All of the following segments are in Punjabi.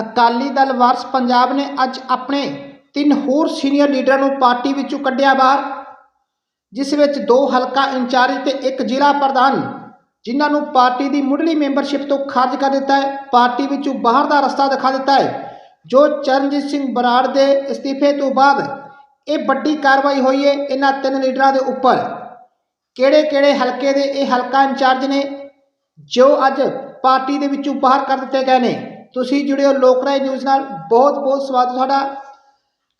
ਅਕਾਲੀ ਦਲ ਵਾਰਸ ਪੰਜਾਬ ਨੇ ਅੱਜ ਆਪਣੇ ਤਿੰਨ ਹੋਰ ਸੀਨੀਅਰ ਲੀਡਰਾਂ ਨੂੰ ਪਾਰਟੀ ਵਿੱਚੋਂ ਕੱਢਿਆ ਬਾਹਰ, ਜਿਸ ਵਿੱਚ ਦੋ ਹਲਕਾ ਇੰਚਾਰਜ ਤੇ ਇੱਕ ਜ਼ਿਲ੍ਹਾ ਪ੍ਰਧਾਨ, ਜਿਨ੍ਹਾਂ ਨੂੰ ਪਾਰਟੀ ਦੀ ਮੁੱਢਲੀ ਮੈਂਬਰਸ਼ਿਪ ਤੋਂ ਖਾਰਜ ਕਰ ਦਿੱਤਾ ਹੈ। ਪਾਰਟੀ ਵਿੱਚੋਂ ਬਾਹਰ ਦਾ ਰਸਤਾ ਦਿਖਾ ਦਿੱਤਾ ਹੈ, ਜੋ ਚਰਨਜੀਤ ਸਿੰਘ ਬਰਾੜ ਦੇ ਅਸਤੀਫੇ ਤੋਂ ਬਾਅਦ ਇਹ ਵੱਡੀ ਕਾਰਵਾਈ ਹੋਈ ਹੈ ਇਹਨਾਂ ਤਿੰਨ ਲੀਡਰਾਂ ਦੇ ਉੱਪਰ। ਕਿਹੜੇ ਕਿਹੜੇ ਹਲਕੇ ਦੇ ਇਹ ਹਲਕਾ ਇੰਚਾਰਜ ਨੇ, ਜੋ ਅੱਜ ਪਾਰਟੀ ਦੇ ਵਿੱਚੋਂ ਬਾਹਰ ਕਰ ਦਿੱਤੇ ਗਏ ਨੇ? ਤੁਸੀਂ ਜੁੜਿਓ ਲੋਕਰਾਏ ਨਿਊਜ਼ ਨਾਲ। ਬਹੁਤ ਬਹੁਤ ਸਵਾਗਤ ਤੁਹਾਡਾ।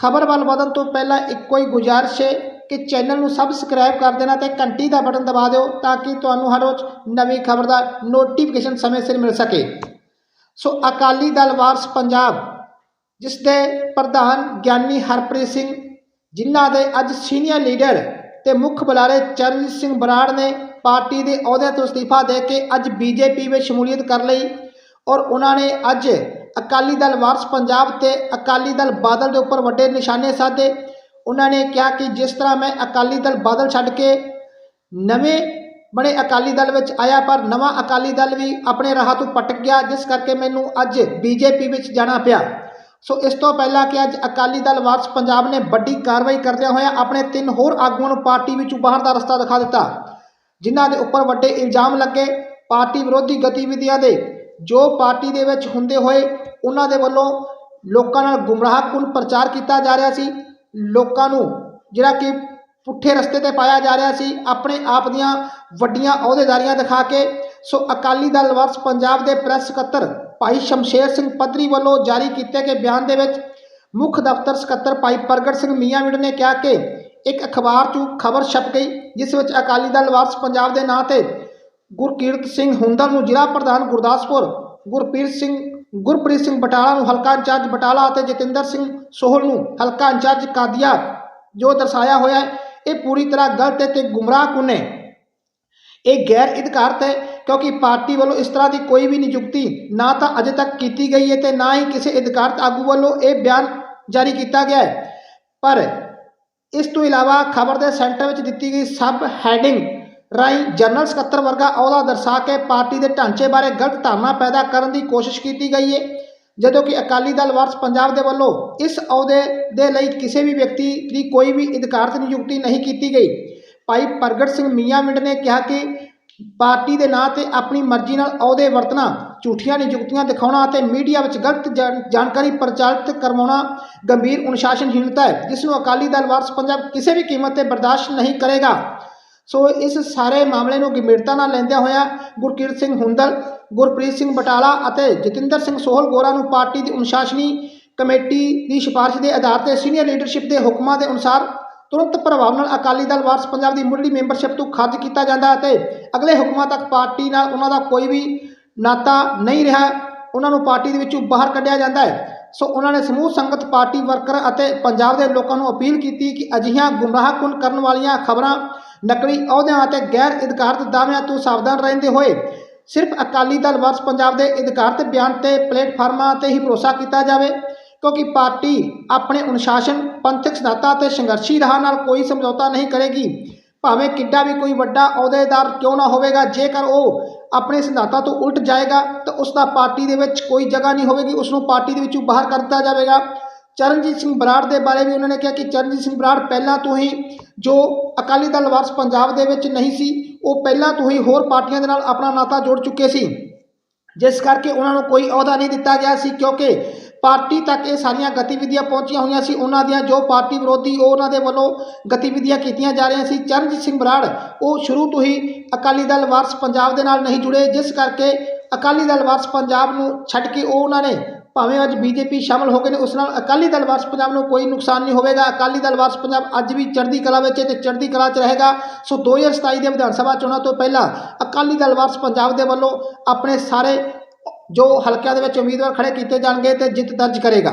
ਖਬਰ ਵੱਲ ਵਧਣ ਤੋਂ ਪਹਿਲਾਂ ਇੱਕੋ ਹੀ ਗੁਜ਼ਾਰਿਸ਼ ਹੈ ਕਿ ਚੈਨਲ ਨੂੰ ਸਬਸਕ੍ਰਾਈਬ ਕਰ ਦੇਣਾ ਤੇ ਘੰਟੀ ਦਾ ਬਟਨ ਦਬਾ ਦਿਓ ਤਾਂ ਕਿ ਤੁਹਾਨੂੰ ਹਰ ਰੋਜ਼ ਨਵੀਂ ਖਬਰ ਦਾ ਨੋਟੀਫਿਕੇਸ਼ਨ ਸਮੇਂ ਸਿਰ ਮਿਲ ਸਕੇ। ਸੋ ਅਕਾਲੀ ਦਲ ਵਾਰਸ ਪੰਜਾਬ, ਜਿਸ ਦੇ ਪ੍ਰਧਾਨ ਗਿਆਨੀ ਹਰਪ੍ਰੀਤ ਸਿੰਘ, ਜਿਨ੍ਹਾਂ ਦੇ ਅੱਜ ਸੀਨੀਅਰ ਲੀਡਰ ਤੇ ਮੁੱਖ ਬੁਲਾਰੇ ਚਰਨਜੀਤ ਸਿੰਘ ਬਰਾੜ ਨੇ ਪਾਰਟੀ ਦੇ ਅਹੁਦੇ ਤੋਂ ਅਸਤੀਫਾ ਦੇ ਕੇ ਅੱਜ ਬੀਜੇਪੀ ਵਿੱਚ ਸ਼ਮੂਲੀਅਤ ਕਰ ਲਈ। ਔਰ ਉਹਨਾਂ ਨੇ ਅੱਜ ਅਕਾਲੀ ਦਲ ਵਾਰਸ ਪੰਜਾਬ ਤੇ ਅਕਾਲੀ ਦਲ ਬਾਦਲ ਦੇ ਉੱਪਰ ਵੱਡੇ ਨਿਸ਼ਾਨੇ ਸਾਧੇ। ਉਹਨਾਂ ਨੇ ਕਿਹਾ ਕਿ ਜਿਸ ਤਰ੍ਹਾਂ ਮੈਂ ਅਕਾਲੀ ਦਲ ਬਾਦਲ ਛੱਡ ਕੇ ਨਵੇਂ ਬਣੇ ਅਕਾਲੀ ਦਲ ਵਿੱਚ ਆਇਆ, ਪਰ ਨਵਾਂ ਅਕਾਲੀ ਦਲ ਵੀ ਆਪਣੇ ਰਾਹ ਤੋਂ ਪਟਕ ਗਿਆ, ਜਿਸ ਕਰਕੇ ਮੈਨੂੰ ਅੱਜ ਬੀਜੇਪੀ ਵਿੱਚ ਜਾਣਾ ਪਿਆ। ਸੋ ਇਸ ਤੋਂ ਪਹਿਲਾਂ ਕਿ ਅੱਜ ਅਕਾਲੀ ਦਲ ਵਾਰਸ ਪੰਜਾਬ ਨੇ ਵੱਡੀ ਕਾਰਵਾਈ ਕਰਦਿਆਂ ਹੋਇਆ ਆਪਣੇ ਤਿੰਨ ਹੋਰ ਆਗੂਆਂ ਨੂੰ ਪਾਰਟੀ ਵਿੱਚੋਂ ਬਾਹਰ ਦਾ ਰਸਤਾ ਦਿਖਾ ਦਿੱਤਾ, ਜਿਨ੍ਹਾਂ ਦੇ ਉੱਪਰ ਵੱਡੇ ਇਲਜ਼ਾਮ ਲੱਗੇ। ਪਾਰਟੀ ਵਿਰੋਧੀ ਗਤੀਵਿਧੀਆਂ ਦੇ ਜੋ ਪਾਰਟੀ ਦੇ ਵਿੱਚ ਹੁੰਦੇ ਹੋਏ ਉਹਨਾਂ ਦੇ ਵੱਲੋਂ ਲੋਕਾਂ ਨਾਲ ਗੁੰਮਰਾਹਕੁਨ ਪ੍ਰਚਾਰ ਕੀਤਾ ਜਾ ਰਿਹਾ ਸੀ, ਲੋਕਾਂ ਨੂੰ ਜਿਹੜਾ ਕਿ ਪੁੱਠੇ ਰਸਤੇ ਤੇ ਪਾਇਆ ਜਾ ਰਿਹਾ ਸੀ, ਆਪਣੇ ਆਪ ਦੀਆਂ ਵੱਡੀਆਂ ਅਹੁਦੇਦਾਰੀਆਂ ਦਿਖਾ ਕੇ, ਸੋ ਅਕਾਲੀ ਦਲ ਵਾਰਸ ਪੰਜਾਬ ਦੇ ਪ੍ਰੈਸ ਸਕੱਤਰ ਭਾਈ ਸ਼ਮਸ਼ੇਰ ਸਿੰਘ ਪੱਧਰੀ ਵੱਲੋਂ ਜਾਰੀ ਕੀਤੇ ਗਏ ਬਿਆਨ ਦੇ ਵਿੱਚ ਮੁੱਖ ਦਫ਼ਤਰ ਸਕੱਤਰ ਭਾਈ ਪ੍ਰਗਟ ਸਿੰਘ ਮੀਆਂਵਿੰਡ ਨੇ ਕਿਹਾ ਕਿ ਇੱਕ ਅਖਬਾਰ 'ਚ ਖਬਰ ਛਪ ਗਈ, ਜਿਸ ਵਿੱਚ ਅਕਾਲੀ ਦਲ ਵਾਰਸ ਪੰਜਾਬ ਦੇ ਨਾਂ ਤੇ ਗੁਰਕੀਰਤ ਸਿੰਘ ਹੁੰਦਲ ਨੂੰ ਜ਼ਿਲ੍ਹਾ ਪ੍ਰਧਾਨ ਗੁਰਦਾਸਪੁਰ, ਗੁਰਪ੍ਰੀਤ ਸਿੰਘ ਗੁਰਪ੍ਰੀਤ ਸਿੰਘ ਬਟਾਲਾ ਨੂੰ ਹਲਕਾ ਇੰਚਾਰਜ ਬਟਾਲਾ ਅਤੇ ਜਤਿੰਦਰ ਸਿੰਘ ਸੋਹਲ ਨੂੰ ਹਲਕਾ ਇੰਚਾਰਜ ਕਾਦੀਆ, ਜੋ ਦਰਸਾਇਆ ਹੋਇਆ ਹੈ, ਇਹ ਪੂਰੀ ਤਰ੍ਹਾਂ ਗਲਤ ਹੈ ਤੇ ਗੁੰਮਰਾਹਕੁਨ ਹੈ ਇਹ ਗੈਰ ਅਧਿਕਾਰਤ ਹੈ, ਕਿਉਂਕਿ ਪਾਰਟੀ ਵੱਲੋਂ ਇਸ ਤਰ੍ਹਾਂ ਦੀ ਕੋਈ ਵੀ ਨਿਯੁਕਤੀ ਨਾ ਤਾਂ ਅਜੇ ਤੱਕ ਕੀਤੀ ਗਈ ਹੈ ਤੇ ਨਾ ਹੀ ਕਿਸੇ ਅਧਿਕਾਰਤ ਆਗੂ ਵੱਲੋਂ ਇਹ ਬਿਆਨ ਜਾਰੀ ਕੀਤਾ ਗਿਆ ਹੈ। ਪਰ ਇਸ ਤੋਂ ਇਲਾਵਾ ਖਬਰ ਦੇ ਸੈਂਟਰ ਵਿੱਚ ਦਿੱਤੀ ਗਈ ਸਬ ਹੈਡਿੰਗ ਰਾਈ ਜਨਰਲ ਸਕੱਤਰ ਵਰਗਾ ਅਹੁਦਾ ਦਰਸਾ ਕੇ ਪਾਰਟੀ ਦੇ ਢਾਂਚੇ ਬਾਰੇ ਗਲਤ ਧਾਰਨਾ ਪੈਦਾ ਕਰਨ ਦੀ ਕੋਸ਼ਿਸ਼ ਕੀਤੀ ਗਈ ਹੈ ਜਦੋਂ ਕਿ ਅਕਾਲੀ ਦਲ ਵਾਰਸ ਪੰਜਾਬ ਦੇ ਵੱਲੋਂ ਇਸ ਅਹੁਦੇ ਦੇ ਲਈ ਕਿਸੇ ਵੀ ਵਿਅਕਤੀ ਦੀ ਕੋਈ ਵੀ ਅਧਿਕਾਰਤ ਨਿਯੁਕਤੀ ਨਹੀਂ ਕੀਤੀ ਗਈ। ਭਾਈ ਪ੍ਰਗਟ ਸਿੰਘ ਮੀਆਂ ਮਿੰਡ ਨੇ ਕਿਹਾ ਕਿ ਪਾਰਟੀ ਦੇ ਨਾਂ ਤੇ ਆਪਣੀ ਮਰਜ਼ੀ ਨਾਲ ਅਹੁਦੇ ਵਰਤਣਾ, ਝੂਠੀਆਂ ਨਿਯੁਕਤੀਆਂ ਦਿਖਾਉਣਾ ਅਤੇ ਮੀਡੀਆ ਵਿੱਚ ਗਲਤ ਜਾਣ- ਜਾਣਕਾਰੀ ਪ੍ਰਚਾਰਿਤ ਕਰਵਾਉਣਾ ਗੰਭੀਰ ਅਨੁਸ਼ਾਸਨਹੀਣਤਾ ਹੈ, ਜਿਸ ਨੂੰ ਅਕਾਲੀ ਦਲ ਵਾਰਸ ਪੰਜਾਬ ਕਿਸੇ ਵੀ ਕੀਮਤ ਤੇ ਬਰਦਾਸ਼ਤ ਨਹੀਂ ਕਰੇਗਾ। ਸੋ ਇਸ ਸਾਰੇ ਮਾਮਲੇ ਨੂੰ ਗੰਭੀਰਤਾ ਨਾਲ ਲੈਂਦਿਆਂ ਹੋਇਆ ਗੁਰਕੀਰਤ ਸਿੰਘ ਹੁੰਦਲ, ਗੁਰਪ੍ਰੀਤ ਸਿੰਘ ਬਟਾਲਾ ਅਤੇ ਜਤਿੰਦਰ ਸਿੰਘ ਸੋਹਲ ਗੋਰਾ ਨੂੰ ਪਾਰਟੀ ਦੀ ਅਨੁਸ਼ਾਸਨੀ ਕਮੇਟੀ ਦੀ ਸਿਫਾਰਿਸ਼ ਦੇ ਆਧਾਰ ਤੇ ਸੀਨੀਅਰ ਲੀਡਰਸ਼ਿਪ ਦੇ ਹੁਕਮਾਂ ਦੇ ਅਨੁਸਾਰ ਤੁਰੰਤ ਪ੍ਰਭਾਵ ਨਾਲ ਅਕਾਲੀ ਦਲ ਵਾਰਸ ਪੰਜਾਬ ਦੀ ਮੁੱਢਲੀ ਮੈਂਬਰਸ਼ਿਪ ਤੋਂ ਖਾਰਜ ਕੀਤਾ ਜਾਂਦਾ ਅਤੇ ਅਗਲੇ ਹੁਕਮਾਂ ਤੱਕ ਪਾਰਟੀ ਨਾਲ ਉਹਨਾਂ ਦਾ ਕੋਈ ਵੀ ਨਾਤਾ ਨਹੀਂ ਰਿਹਾ, ਉਹਨਾਂ ਨੂੰ ਪਾਰਟੀ ਦੇ ਵਿੱਚੋਂ ਬਾਹਰ ਕੱਢਿਆ ਜਾਂਦਾ ਹੈ। ਸੋ ਉਹਨਾਂ ਨੇ ਸਮੂਹ ਸੰਗਤ, ਪਾਰਟੀ ਵਰਕਰ ਅਤੇ ਪੰਜਾਬ ਦੇ ਲੋਕਾਂ ਨੂੰ ਅਪੀਲ ਕੀਤੀ ਕਿ ਅਜਿਹੀਆਂ ਗੁੰਮਰਾਹਕੁੰਨ ਕਰਨ ਵਾਲੀਆਂ ਖਬਰਾਂ ਨਕਲੀ ਅਹੁਦਿਆਂ ਅਤੇ ਗੈਰ ਅਧਿਕਾਰਤ ਦਾਅਵਿਆਂ ਤੋਂ ਸਾਵਧਾਨ ਰਹਿੰਦੇ ਹੋਏ ਸਿਰਫ ਅਕਾਲੀ ਦਲ ਵਰਸ ਪੰਜਾਬ ਦੇ ਅਧਿਕਾਰਤ ਬਿਆਨ ਤੇ ਪਲੇਟਫਾਰਮਾਂ ਤੇ ਹੀ ਭਰੋਸਾ ਕੀਤਾ ਜਾਵੇ, ਕਿਉਂਕਿ ਪਾਰਟੀ ਆਪਣੇ ਅਨੁਸ਼ਾਸਨ, ਪੰਥਕ ਸਿਧਾਂਤਾਂ ਤੇ ਸੰਘਰਸ਼ੀ ਰਾਹ ਨਾਲ ਕੋਈ ਸਮਝੌਤਾ ਨਹੀਂ ਕਰੇਗੀ। ਭਾਵੇਂ ਕਿੱਡਾ ਵੀ ਕੋਈ ਵੱਡਾ ਅਹੁਦੇਦਾਰ ਕਿਉਂ ਨਾ ਹੋਵੇਗਾ, ਜੇਕਰ ਉਹ ਆਪਣੇ ਸਿਧਾਂਤਾਂ ਤੋਂ ਉਲਟ ਜਾਏਗਾ, ਤਾਂ ਉਸ ਦਾ ਪਾਰਟੀ ਦੇ ਵਿੱਚ ਕੋਈ ਜਗ੍ਹਾ ਨਹੀਂ ਹੋਵੇਗੀ ਉਸ ਨੂੰ ਪਾਰਟੀ ਦੇ ਵਿੱਚੋਂ ਬਾਹਰ ਕਰ ਦਿੱਤਾ ਜਾਵੇਗਾ। ਚਰਨਜੀਤ ਸਿੰਘ ਬਰਾੜ ਦੇ ਬਾਰੇ ਵੀ ਉਹਨਾਂ ਨੇ ਕਿਹਾ ਕਿ ਚਰਨਜੀਤ ਸਿੰਘ ਬਰਾੜ ਪਹਿਲਾਂ ਤੋਂ ਹੀ ਜੋ ਅਕਾਲੀ ਦਲ ਵਾਰਸ ਪੰਜਾਬ ਦੇ ਵਿੱਚ ਨਹੀਂ ਸੀ, ਉਹ ਪਹਿਲਾਂ ਤੋਂ ਹੀ ਹੋਰ ਪਾਰਟੀਆਂ ਦੇ ਨਾਲ ਆਪਣਾ ਨਾਤਾ ਜੋੜ ਚੁੱਕੇ ਸੀ। ਜਿਸ ਕਰਕੇ ਉਹਨਾਂ ਨੂੰ ਕੋਈ ਅਹੁਦਾ ਨਹੀਂ ਦਿੱਤਾ ਗਿਆ ਸੀ ਕਿਉਂਕਿ ਪਾਰਟੀ ਤੱਕ ਇਹ ਸਾਰੀਆਂ ਗਤੀਵਿਧੀਆਂ ਪਹੁੰਚੀਆਂ ਹੋਈਆਂ ਸੀ। ਉਹਨਾਂ ਦੀਆਂ ਜੋ ਪਾਰਟੀ ਵਿਰੋਧੀ ਉਹ ਉਹਨਾਂ ਦੇ ਵੱਲੋਂ ਗਤੀਵਿਧੀਆਂ ਕੀਤੀਆਂ ਜਾ ਰਹੀਆਂ ਸੀ। ਚਰਨਜੀਤ ਸਿੰਘ ਬਰਾੜ ਉਹ ਸ਼ੁਰੂ ਤੋਂ ਹੀ ਅਕਾਲੀ ਦਲ ਵਾਰਸ ਪੰਜਾਬ ਦੇ ਨਾਲ ਨਹੀਂ ਜੁੜੇ, ਜਿਸ ਕਰਕੇ ਅਕਾਲੀ ਦਲ ਵਾਰਸ ਪੰਜਾਬ ਨੂੰ ਛੱਡ ਕੇ ਉਹ ਉਹਨਾਂ ਨੇ ਭਾਵੇਂ ਅੱਜ ਬੀਜੇਪੀ ਸ਼ਾਮਲ ਹੋ ਗਏ ਨੇ, ਉਸ ਨਾਲ ਅਕਾਲੀ ਦਲ ਵਾਰਸ ਪੰਜਾਬ ਨੂੰ ਕੋਈ ਨੁਕਸਾਨ ਨਹੀਂ ਹੋਵੇਗਾ। ਅਕਾਲੀ ਦਲ ਵਾਰਸ ਪੰਜਾਬ ਅੱਜ ਵੀ ਚੜ੍ਹਦੀ ਕਲਾ ਵਿੱਚ ਹੈ ਤੇ ਚੜ੍ਹਦੀ ਕਲਾ 'ਚ ਰਹੇਗਾ। ਸੋ 2027 ਦੇ ਵਿਧਾਨ ਸਭਾ ਚੋਣਾਂ ਤੋਂ ਪਹਿਲਾਂ ਅਕਾਲੀ ਦਲ ਵਾਰਸ ਪੰਜਾਬ ਦੇ ਵੱਲੋਂ ਆਪਣੇ ਸਾਰੇ ਜੋ ਹਲਕਿਆਂ ਦੇ ਵਿੱਚ ਉਮੀਦਵਾਰ ਖੜੇ ਕੀਤੇ ਜਾਣਗੇ ਤੇ ਜਿੱਤ ਦਰਜ ਕਰੇਗਾ।